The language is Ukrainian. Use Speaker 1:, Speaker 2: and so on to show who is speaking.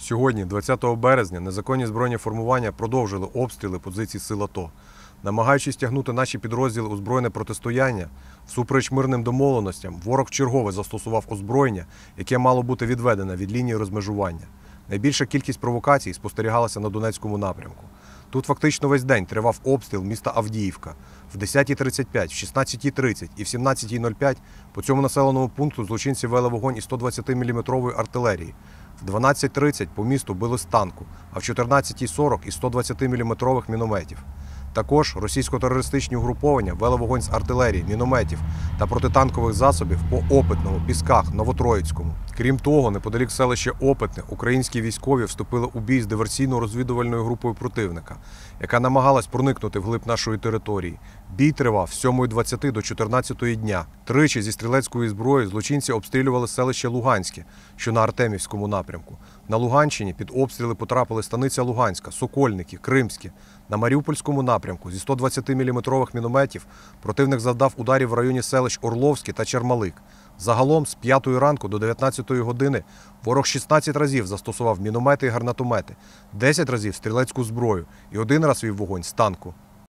Speaker 1: Сьогодні, 20 березня, незаконні збройні формування продовжили обстріли позицій сил АТО. Намагаючись тягнути наші підрозділи у збройне протистояння, всупереч мирним домовленостям, ворог вчергове застосував озброєння, яке мало бути відведене від лінії розмежування. Найбільша кількість провокацій спостерігалася на Донецькому напрямку. Тут фактично весь день тривав обстріл міста Авдіївка. В 10.35, в 16.30 і в 17.05 по цьому населеному пункту злочинці вели вогонь із 120-мм артилерії. В 12.30 по місту били з танку, а в 14.40 із 120-мм мінометів. Також російсько-терористичні угруповання вели вогонь з артилерії, мінометів та протитанкових засобів по Опитному, Пісках, Новотроїцькому. Крім того, неподалік селища Опитне українські військові вступили у бій з диверсійно-розвідувальною групою противника, яка намагалась проникнути вглиб нашої території. Бій тривав з 7.20 до 14 дня. Тричі зі стрілецької зброї злочинці обстрілювали селище Луганське, що на Артемівському напрямку. На Луганщині під обстріли потрапили станиця Луганська, Сокольники, Кримське. На Маріупольському напрямку зі 120-мм мінометів противник завдав ударів в районі селищ Орловське та Чермалик. Загалом з 5 ранку до 19 години ворог 16 разів застосував міномети і гранатомети, 10 разів стрілецьку зброю і один раз вів вогонь з танку.